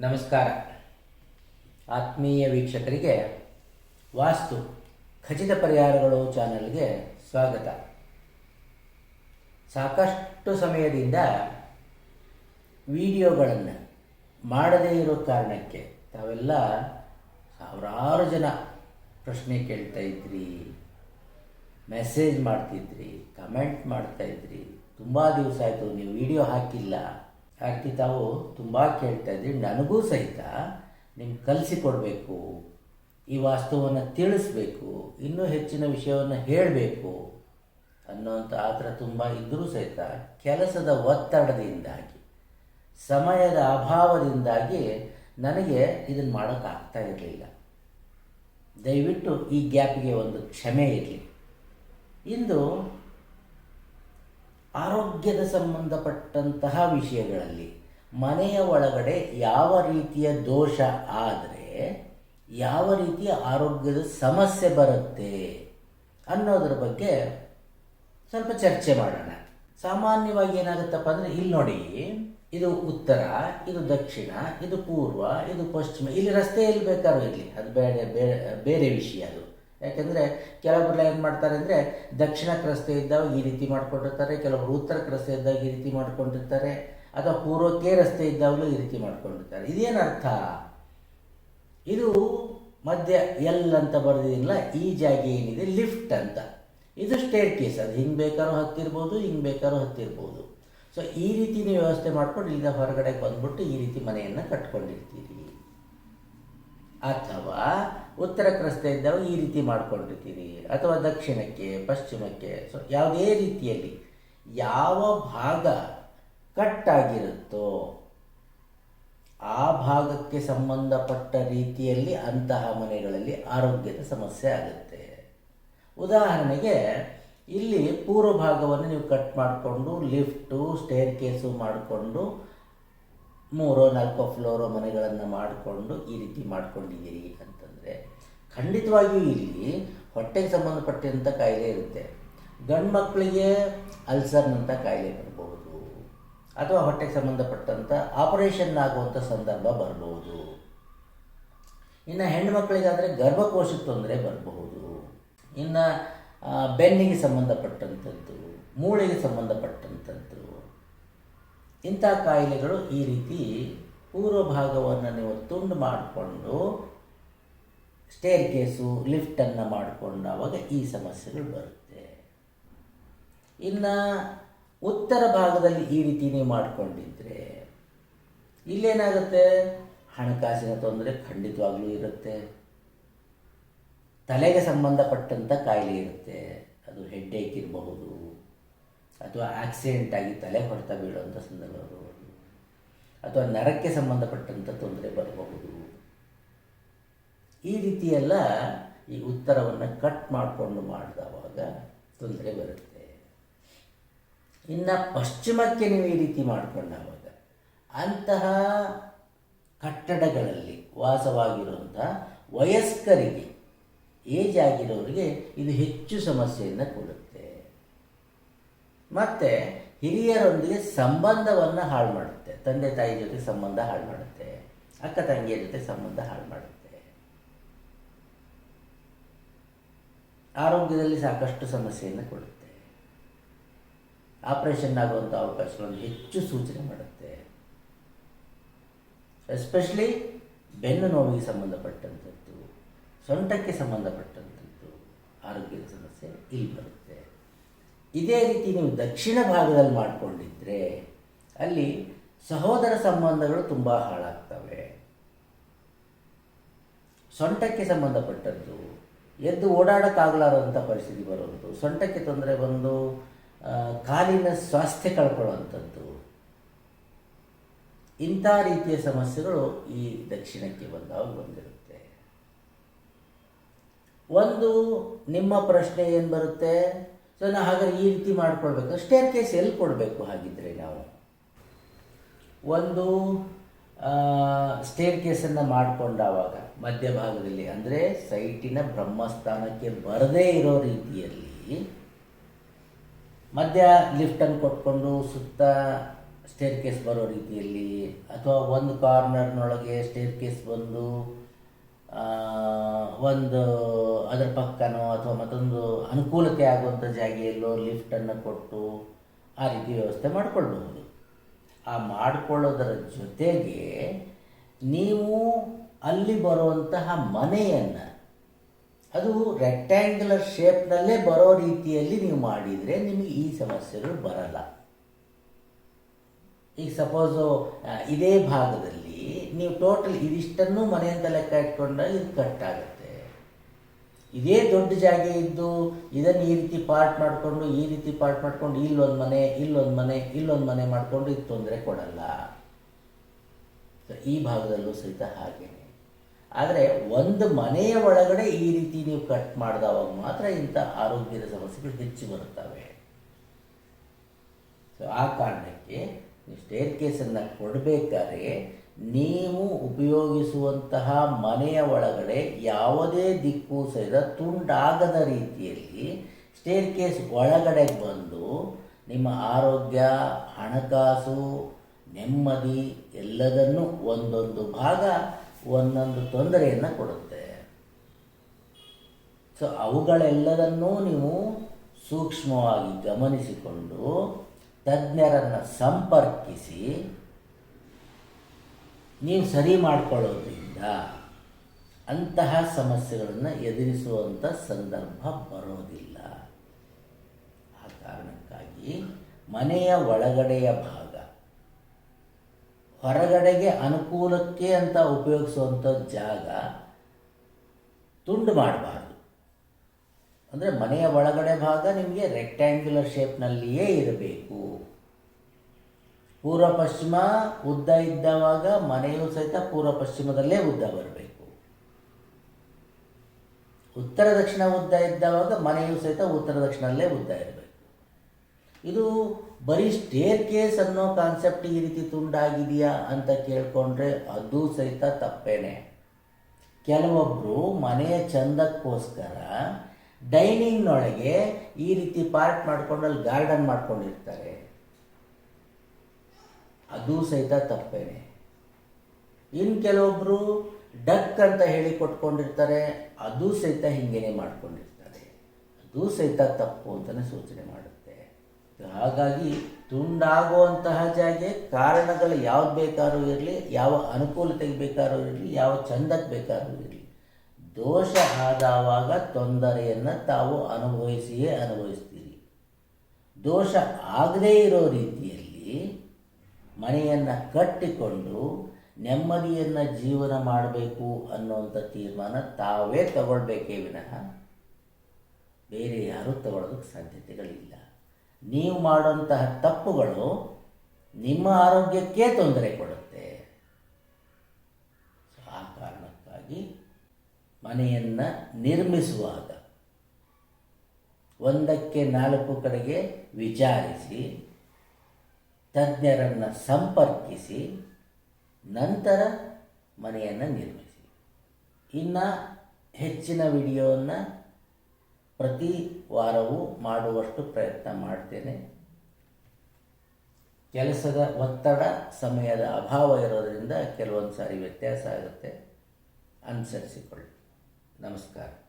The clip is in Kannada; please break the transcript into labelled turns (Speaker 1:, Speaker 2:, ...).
Speaker 1: ನಮಸ್ಕಾರ. ಆತ್ಮೀಯ ವೀಕ್ಷಕರಿಗೆ, ವಾಸ್ತು ಖಚಿತ ಪರಿಹಾರಗಳು ಚಾನೆಲ್ಗೆ ಸ್ವಾಗತ. ಸಾಕಷ್ಟು ಸಮಯದಿಂದ ವಿಡಿಯೋಗಳನ್ನು ಮಾಡದೇ ಇರೋ ಕಾರಣಕ್ಕೆ ತಾವೆಲ್ಲ ಸಾವಿರಾರು ಜನ ಪ್ರಶ್ನೆ ಕೇಳ್ತಾ ಇದ್ರಿ, ಮೆಸೇಜ್ ಮಾಡ್ತಿದ್ರಿ, ಕಮೆಂಟ್ ಮಾಡ್ತಾ ಇದ್ರಿ. ತುಂಬ ದಿವಸ ಆಯಿತು, ನೀವು ವಿಡಿಯೋ ಹಾಕಿಲ್ಲ. ಆ ರೀತಿ ತಾವು ತುಂಬ ಕೇಳ್ತಾ ಇದ್ದೀವಿ ನನಗೂ ಸಹಿತ ನಿಮ್ಗೆ ಕಲಿಸಿಕೊಡಬೇಕು. ಈ ವಾಸ್ತವವನ್ನು ತಿಳಿಸ್ಬೇಕು. ಇನ್ನೂ ಹೆಚ್ಚಿನ ವಿಷಯವನ್ನು ಹೇಳಬೇಕು ಅನ್ನೋಂಥ ಆತರ ತುಂಬ ಇದ್ದರೂ ಸಹಿತ ಕೆಲಸದ ಒತ್ತಡದಿಂದಾಗಿ, ಸಮಯದ ಅಭಾವದಿಂದಾಗಿ ನನಗೆ ಇದನ್ನು ಮಾಡೋಕ್ಕಾಗ್ತಾ ಇರಲಿಲ್ಲ. ದಯವಿಟ್ಟು ಈ ಗ್ಯಾಪ್ಗೆ ಒಂದು ಕ್ಷಮೆ ಇರಲಿ. ಇಂದು ಆರೋಗ್ಯದ ಸಂಬಂಧಪಟ್ಟಂತಹ ವಿಷಯಗಳಲ್ಲಿ ಮನೆಯ ಒಳಗಡೆ ಯಾವ ರೀತಿಯ ದೋಷ ಆದರೆ ಯಾವ ರೀತಿಯ ಆರೋಗ್ಯದ ಸಮಸ್ಯೆ ಬರುತ್ತೆ ಅನ್ನೋದ್ರ ಬಗ್ಗೆ ಸ್ವಲ್ಪ ಚರ್ಚೆ ಮಾಡೋಣ. ಸಾಮಾನ್ಯವಾಗಿ ಏನಾಗುತ್ತಪ್ಪ ಅಂದರೆ ಇಲ್ಲಿ ನೋಡಿ, ಇದು ಉತ್ತರ, ಇದು ದಕ್ಷಿಣ, ಇದು ಪೂರ್ವ, ಇದು ಪಶ್ಚಿಮ. ಇಲ್ಲಿ ರಸ್ತೆಯಲ್ಲಿ ಬೇಕಾದ್ರೂ ಇರಲಿ. ಅದು ಬೇರೆ ಬೇರೆ ಬೇರೆ ವಿಷಯ ಅದು. ಯಾಕೆಂದರೆ ಕೆಲವೊಬ್ಬರೆಲ್ಲ ಏನು ಮಾಡ್ತಾರೆ ಅಂದರೆ ದಕ್ಷಿಣ ಕ್ರಸ್ತೆ ಇದ್ದಾಗ ಈ ರೀತಿ ಮಾಡ್ಕೊಂಡಿರ್ತಾರೆ ಕೆಲವರು ಉತ್ತರ ಕ್ರಸ್ತೆ ಇದ್ದಾಗ ಈ ರೀತಿ ಮಾಡ್ಕೊಂಡಿರ್ತಾರೆ, ಅಥವಾ ಪೂರ್ವಕ್ಕೆ ರಸ್ತೆ ಇದ್ದಾಗಲೂ ಈ ರೀತಿ ಮಾಡ್ಕೊಂಡಿರ್ತಾರೆ. ಇದೇನು ಅರ್ಥ? ಇದು ಮಧ್ಯ ಎಲ್ ಅಂತ ಬರೆದಿಲ್ಲ ಈ ಜಾಗ ಏನಿದೆ? ಲಿಫ್ಟ್ ಅಂತ. ಇದು ಸ್ಟೇರ್ ಕೇಸ್ ಅದು. ಹಿಂಗೆ ಬೇಕಾದ್ರೂ ಹತ್ತಿರ್ಬೋದು, ಹಿಂಗೆ ಬೇಕಾದ್ರೂ ಹತ್ತಿರ್ಬೋದು. ಸೊ ಈ ರೀತಿ ನೀವು ವ್ಯವಸ್ಥೆ ಮಾಡ್ಕೊಂಡು ಇಲ್ಲಿಂದ ಹೊರಗಡೆ ಬಂದ್ಬಿಟ್ಟು ಈ ರೀತಿ ಮನೆಯನ್ನು ಕಟ್ಕೊಂಡಿರ್ತೀರಿ. ಅಥವಾ ಉತ್ತರಕ್ಕೆ ರಸ್ತೆ ಇದ್ದಾಗ ಈ ರೀತಿ ಮಾಡಿಕೊಂಡಿರ್ತೀರಿ ಅಥವಾ ದಕ್ಷಿಣಕ್ಕೆ, ಪಶ್ಚಿಮಕ್ಕೆ, ಸೊ ಯಾವುದೇ ರೀತಿಯಲ್ಲಿ ಯಾವ ಭಾಗ ಕಟ್ಟಾಗಿರುತ್ತೋ ಆ ಭಾಗಕ್ಕೆ ಸಂಬಂಧಪಟ್ಟ ರೀತಿಯಲ್ಲಿ ಅಂತಹ ಮನೆಗಳಲ್ಲಿ ಆರೋಗ್ಯದ ಸಮಸ್ಯೆ ಆಗುತ್ತೆ. ಉದಾಹರಣೆಗೆ, ಇಲ್ಲಿ ಪೂರ್ವ ಭಾಗವನ್ನು ನೀವು ಕಟ್ ಮಾಡಿಕೊಂಡು, ಲಿಫ್ಟು ಸ್ಟೇರ್ ಕೇಸು ಮಾಡಿಕೊಂಡು, ಮೂರೋ ನಾಲ್ಕೋ ಫ್ಲೋರೋ ಮನೆಗಳನ್ನು ಮಾಡಿಕೊಂಡು ಈ ರೀತಿ ಮಾಡ್ಕೊಂಡಿದ್ದೀರಿ ಅಂತಂದರೆ ಖಂಡಿತವಾಗಿಯೂ ಇಲ್ಲಿ ಹೊಟ್ಟೆಗೆ ಸಂಬಂಧಪಟ್ಟಂಥ ಕಾಯಿಲೆ ಇರುತ್ತೆ. ಗಂಡು ಮಕ್ಕಳಿಗೆ ಅಲ್ಸರ್ನಂಥ ಕಾಯಿಲೆ ಬರಬಹುದು ಅಥವಾ ಹೊಟ್ಟೆಗೆ ಸಂಬಂಧಪಟ್ಟಂಥ ಆಪರೇಷನ್ ಆಗುವಂಥ ಸಂದರ್ಭ ಬರ್ಬೋದು. ಇನ್ನು ಹೆಣ್ಣು ಮಕ್ಕಳಿಗಾದರೆ ಗರ್ಭಕೋಶಕ್ಕೆ ತೊಂದರೆ ಬರಬಹುದು ಇನ್ನು ಬೆನ್ನಿಗೆ ಸಂಬಂಧಪಟ್ಟಂಥದ್ದು ಮೂಳೆಗೆ ಸಂಬಂಧಪಟ್ಟಂಥದ್ದು ಇಂಥ ಕಾಯಿಲೆಗಳು ಈ ರೀತಿ ಪೂರ್ವ ಭಾಗವನ್ನು ನೀವು ತುಂಡು ಮಾಡಿಕೊಂಡು ಸ್ಟೇರ್ ಕೇಸು ಲಿಫ್ಟನ್ನು ಮಾಡಿಕೊಂಡಾಗ ಈ ಸಮಸ್ಯೆಗಳು ಬರುತ್ತೆ. ಇನ್ನು ಉತ್ತರ ಭಾಗದಲ್ಲಿ ಈ ರೀತಿ ನೀವು ಮಾಡಿಕೊಂಡಿದ್ರೆ ಇಲ್ಲೇನಾಗುತ್ತೆ? ಹಣಕಾಸಿನ ತೊಂದರೆ ಖಂಡಿತವಾಗ್ಲೂ ಇರುತ್ತೆ. ತಲೆಗೆ ಸಂಬಂಧಪಟ್ಟಂಥ ಕಾಯಿಲೆ ಇರುತ್ತೆ. ಅದು ಹೆಡ್ಡೇಕ್ ಇರಬಹುದು. ಅಥವಾ ಆಕ್ಸಿಡೆಂಟ್ ಆಗಿ ತಲೆ ಹೊಡೆತ ಬೀಳುವಂಥ ಸಂದರ್ಭ ಬರಬಹುದು ಅಥವಾ ನರಕ್ಕೆ ಸಂಬಂಧಪಟ್ಟಂಥ ತೊಂದರೆ ಬರಬಹುದು. ಈ ರೀತಿಯೆಲ್ಲ ಈ ಉತ್ತರವನ್ನು ಕಟ್ ಮಾಡಿಕೊಂಡು ಮಾಡಿದವಾಗ ತೊಂದರೆ ಬರುತ್ತೆ. ಇನ್ನು ಪಶ್ಚಿಮಕ್ಕೆ ನೀವು ಈ ರೀತಿ ಮಾಡಿಕೊಂಡಾಗ ಅಂತಹ ಕಟ್ಟಡಗಳಲ್ಲಿ ವಾಸವಾಗಿರುವಂಥ ವಯಸ್ಕರಿಗೆ, ಏಜ್ ಆಗಿರೋರಿಗೆ ಇದು ಹೆಚ್ಚು ಸಮಸ್ಯೆಯನ್ನು ಕೊಡುತ್ತೆ. ಮತ್ತು ಹಿರಿಯರೊಂದಿಗೆ ಸಂಬಂಧವನ್ನು ಹಾಳು ಮಾಡುತ್ತೆ. ತಂದೆ ತಾಯಿ ಜೊತೆ ಸಂಬಂಧ ಹಾಳು ಮಾಡುತ್ತೆ. ಅಕ್ಕ ತಂಗಿಯ ಜೊತೆ ಸಂಬಂಧ ಹಾಳು ಮಾಡುತ್ತೆ. ಆರೋಗ್ಯದಲ್ಲಿ ಸಾಕಷ್ಟು ಸಮಸ್ಯೆಯನ್ನು ಕೊಡುತ್ತೆ. ಆಪರೇಷನ್ ಆಗುವಂಥ ಅವಕಾಶಗಳನ್ನು ಹೆಚ್ಚು ಸೂಚನೆ ಮಾಡುತ್ತೆ. ಎಸ್ಪೆಷಲಿ ಬೆನ್ನು ನೋವಿಗೆ ಸಂಬಂಧಪಟ್ಟಂಥದ್ದು, ಸೊಂಟಕ್ಕೆ ಸಂಬಂಧಪಟ್ಟಂಥದ್ದು ಆರೋಗ್ಯದ ಸಮಸ್ಯೆ ಇಲ್ಲಿ ಬರುತ್ತೆ. ಇದೇ ರೀತಿ ನೀವು ದಕ್ಷಿಣ ಭಾಗದಲ್ಲಿ ಮಾಡಿಕೊಂಡಿದ್ರೆ ಅಲ್ಲಿ ಸಹೋದರ ಸಂಬಂಧಗಳು ತುಂಬ ಹಾಳಾಗ್ತವೆ. ಸೊಂಟಕ್ಕೆ ಸಂಬಂಧಪಟ್ಟದ್ದು ಎದ್ದು ಓಡಾಡೋಕ್ಕಾಗಲಾರದಂಥ ಪರಿಸ್ಥಿತಿ ಬರೋದು ಸೊಂಟಕ್ಕೆ ತೊಂದರೆ ಬಂದು ಕಾಲಿನ ಸ್ವಾಸ್ಥ್ಯ ಕಳ್ಕೊಳ್ಳುವಂಥದ್ದು. ಇಂಥ ರೀತಿಯ ಸಮಸ್ಯೆಗಳು ಈ ದಕ್ಷಿಣಕ್ಕೆ ಬಂದಾಗ ಬಂದಿರುತ್ತೆ. ಒಂದು, ನಿಮ್ಮ ಪ್ರಶ್ನೆ ಏನು ಬರುತ್ತೆ? ಸೊ, ನಾ ಹಾಗಾದ್ರೆ ಈ ರೀತಿ ಮಾಡ್ಕೊಳ್ಬೇಕು. ಸ್ಟೇರ್ ಕೇಸ್ ಎಲ್ಲಿ ಕೊಡಬೇಕು ಹಾಗಿದ್ರೆ ನಾವು? ಒಂದು ಸ್ಟೇರ್ ಕೇಸನ್ನು ಮಾಡಿಕೊಂಡಾವಾಗ ಮಧ್ಯಭಾಗದಲ್ಲಿ ಅಂದರೆ ಸೈಟಿನ ಬ್ರಹ್ಮಸ್ಥಾನಕ್ಕೆ ಬರದೇ ಇರೋ ರೀತಿಯಲ್ಲಿ ಮಧ್ಯ ಲಿಫ್ಟನ್ನು ಕೊಟ್ಕೊಂಡು ಸುತ್ತ ಸ್ಟೇರ್ ಕೇಸ್ ಬರೋ ರೀತಿಯಲ್ಲಿ ಅಥವಾ ಒಂದು ಕಾರ್ನರ್ನೊಳಗೆ ಸ್ಟೇರ್ ಕೇಸ್ ಬಂದು ಒಂದು ಅದರ ಪಕ್ಕನೋ ಅಥವಾ ಮತ್ತೊಂದು ಅನುಕೂಲತೆ ಆಗುವಂಥ ಜಾಗೆಯಲ್ಲೋ ಲಿಫ್ಟನ್ನು ಕೊಟ್ಟು ಆ ರೀತಿ ವ್ಯವಸ್ಥೆ ಮಾಡಿಕೊಳ್ಬಹುದು. ಆ ಮಾಡಿಕೊಳ್ಳೋದರ ಜೊತೆಗೆ ನೀವು ಅಲ್ಲಿ ಬರುವಂತಹ ಮನೆಯನ್ನು, ಅದು ರೆಕ್ಟ್ಯಾಂಗ್ಯುಲರ್ ಶೇಪ್ನಲ್ಲೇ ಬರೋ ರೀತಿಯಲ್ಲಿ ನೀವು ಮಾಡಿದರೆ ನಿಮಗೆ ಈ ಸಮಸ್ಯೆಗಳು ಬರಲ್ಲ. ಈಗ ಸಪೋಸು ಇದೇ ಭಾಗದಲ್ಲಿ ನೀವು ಟೋಟಲ್ ಇದಿಷ್ಟನ್ನು ಮನೆಯಿಂದ ಲೆಕ್ಕ ಇಟ್ಕೊಂಡಾಗ ಇದು ಕಟ್ ಆಗುತ್ತೆ. ಇದೇ ದೊಡ್ಡ ಜಾಗ ಇದ್ದು ಇದನ್ನು ಈ ರೀತಿ ಪಾರ್ಟ್ ಮಾಡಿಕೊಂಡು, ಈ ರೀತಿ ಪಾರ್ಟ್ ಮಾಡಿಕೊಂಡು, ಇಲ್ಲೊಂದು ಮನೆ ಇಲ್ಲೊಂದು ಮನೆ ಇಲ್ಲೊಂದು ಮನೆ ಮಾಡಿಕೊಂಡು ಇದು ತೊಂದರೆ ಕೊಡಲ್ಲ. ಈ ಭಾಗದಲ್ಲೂ ಸಹಿತ ಹಾಗೇನೆ. ಆದರೆ ಒಂದು ಮನೆಯ ಒಳಗಡೆ ಈ ರೀತಿ ನೀವು ಕಟ್ ಮಾಡಿದವಾಗ ಮಾತ್ರ ಇಂಥ ಆರೋಗ್ಯದ ಸಮಸ್ಯೆಗಳು ಹೆಚ್ಚು ಬರುತ್ತವೆ. ಸೊ ಆ ಕಾರಣಕ್ಕೆ ನೀವು ಸ್ಟೇರ್ ಕೇಸನ್ನು ಕೊಡಬೇಕಾದ್ರೆ ನೀವು ಉಪಯೋಗಿಸುವಂತಹ ಮನೆಯ ಒಳಗಡೆ ಯಾವುದೇ ದಿಕ್ಕು ಸಹಿತ ತುಂಡಾಗದ ರೀತಿಯಲ್ಲಿ ಸ್ಟೇರ್ ಕೇಸ್ ಒಳಗಡೆ ಬಂದು ನಿಮ್ಮ ಆರೋಗ್ಯ, ಹಣಕಾಸು, ನೆಮ್ಮದಿ ಎಲ್ಲದನ್ನೂ ಒಂದೊಂದು ಭಾಗ, ಒಂದೊಂದು ತೊಂದರೆಯನ್ನು ಕೊಡುತ್ತೆ. ಸೊ ಅವುಗಳೆಲ್ಲದನ್ನೂ ನೀವು ಸೂಕ್ಷ್ಮವಾಗಿ ಗಮನಿಸಿಕೊಂಡು ತಜ್ಞರನ್ನು ಸಂಪರ್ಕಿಸಿ ನೀವು ಸರಿ ಮಾಡಿಕೊಳ್ಳೋದ್ರಿಂದ ಅಂತಹ ಸಮಸ್ಯೆಗಳನ್ನು ಎದುರಿಸುವಂಥ ಸಂದರ್ಭ ಬರೋದಿಲ್ಲ. ಆ ಕಾರಣಕ್ಕಾಗಿ ಮನೆಯ ಒಳಗಡೆಯ ಭಾಗ, ಹೊರಗಡೆಗೆ ಅನುಕೂಲಕ್ಕೆ ಅಂತ ಉಪಯೋಗಿಸುವಂಥ ಜಾಗ ತುಂಡು ಮಾಡಬಾರ್ದು. ಅಂದರೆ ಮನೆಯ ಒಳಗಡೆ ಭಾಗ ನಿಮಗೆ ರೆಕ್ಟ್ಯಾಂಗ್ಯುಲರ್ ಶೇಪ್ನಲ್ಲಿಯೇ ಇರಬೇಕು. ಪೂರ್ವ ಪಶ್ಚಿಮ ಉದ್ದ ಇದ್ದವಾಗ ಮನೆಯೂ ಸಹಿತ ಪೂರ್ವ ಪಶ್ಚಿಮದಲ್ಲೇ ಉದ್ದ ಬರಬೇಕು. ಉತ್ತರ ದಕ್ಷಿಣ ಉದ್ದ ಇದ್ದವಾಗ ಮನೆಯೂ ಸಹಿತ ಉತ್ತರ ದಕ್ಷಿಣದಲ್ಲೇ ಉದ್ದ ಇರಬೇಕು. ಇದು ಬರೀ ಸ್ಟೇರ್ ಕೇಸ್ ಅನ್ನೋ ಕಾನ್ಸೆಪ್ಟ್ ಈ ರೀತಿ ತುಂಡಾಗಿದೆಯಾ ಅಂತ ಕೇಳ್ಕೊಂಡ್ರೆ ಅದು ಸಹಿತ ತಪ್ಪೇನೆ. ಕೆಲವೊಬ್ಬರು ಮನೆಯ ಚಂದಕ್ಕೋಸ್ಕರ ಡೈನಿಂಗ್ನೊಳಗೆ ಈ ರೀತಿ ಪಾರ್ಟ್ ಮಾಡ್ಕೊಂಡು ಅಲ್ಲಿ ಗಾರ್ಡನ್ ಮಾಡ್ಕೊಂಡಿರ್ತಾರೆ. ಅದು ಸಹಿತ ತಪ್ಪೇನೆ. ಇನ್ನು ಕೆಲವೊಬ್ಬರು ಡಕ್ ಅಂತ ಹೇಳಿ ಕೊಟ್ಕೊಂಡಿರ್ತಾರೆ, ಅದು ಸಹಿತ ಹಿಂಗೇನೆ ಮಾಡ್ಕೊಂಡಿರ್ತಾರೆ ಅದು ಸಹಿತ ತಪ್ಪು ಅಂತಲೇ ಸೂಚನೆ ಮಾಡುತ್ತೆ. ಹಾಗಾಗಿ ತುಂಡಾಗುವಂತಹ ಜಾಗೆ ಕಾರಣಗಳು ಯಾವ್ದು ಬೇಕಾದ್ರೂ ಇರಲಿ, ಯಾವ ಅನುಕೂಲತೆಗೆ ಬೇಕಾದ್ರೂ ಇರಲಿ, ಯಾವ ಚಂದಕ್ಕೆ ಬೇಕಾದ್ರೂ ಇರಲಿ, ದೋಷ ಆದಾವಾಗ ತೊಂದರೆಯನ್ನು ತಾವು ಅನುಭವಿಸಿಯೇ ಅನುಭವಿಸ್ತೀರಿ. ದೋಷ ಆಗದೇ ಇರೋ ರೀತಿಯಲ್ಲಿ ಮನೆಯನ್ನು ಕಟ್ಟಿಕೊಂಡು ನೆಮ್ಮದಿಯನ್ನು ಜೀವನ ಮಾಡಬೇಕು ಅನ್ನುವಂಥ ತೀರ್ಮಾನ ತಾವೇ ತಗೊಳ್ಬೇಕೇ ವಿನಃ ಬೇರೆ ಯಾರೂ ತಗೊಳ್ಳೋದಕ್ಕೆ ಸಾಧ್ಯತೆಗಳಿಲ್ಲ. ನೀವು ಮಾಡುವಂತಹ ತಪ್ಪುಗಳು ನಿಮ್ಮ ಆರೋಗ್ಯಕ್ಕೆ ತೊಂದರೆ ಕೊಡುತ್ತೆ. ಆ ಕಾರಣಕ್ಕಾಗಿ ಮನೆಯನ್ನು ನಿರ್ಮಿಸುವಾಗ ಒಂದಕ್ಕೆ ನಾಲ್ಕು ಕಡೆಗೆ ವಿಚಾರಿಸಿ ತಜ್ಞರನ್ನು ಸಂಪರ್ಕಿಸಿ ನಂತರ ಮನೆಯನ್ನು ನಿರ್ಮಿಸಿ. ಇನ್ನು ಹೆಚ್ಚಿನ ವಿಡಿಯೋವನ್ನು ಪ್ರತಿ ವಾರವೂ ಮಾಡುವಷ್ಟು ಪ್ರಯತ್ನ ಮಾಡ್ತೇನೆ. ಕೆಲಸದ ಒತ್ತಡ, ಸಮಯದ ಅಭಾವ ಇರೋದರಿಂದ ಕೆಲವೊಂದು ಸಾರಿ ವ್ಯತ್ಯಾಸ ಆಗುತ್ತೆ. ಅನುಸರಿಸಿಕೊಳ್ಳಿ. ನಮಸ್ಕಾರ.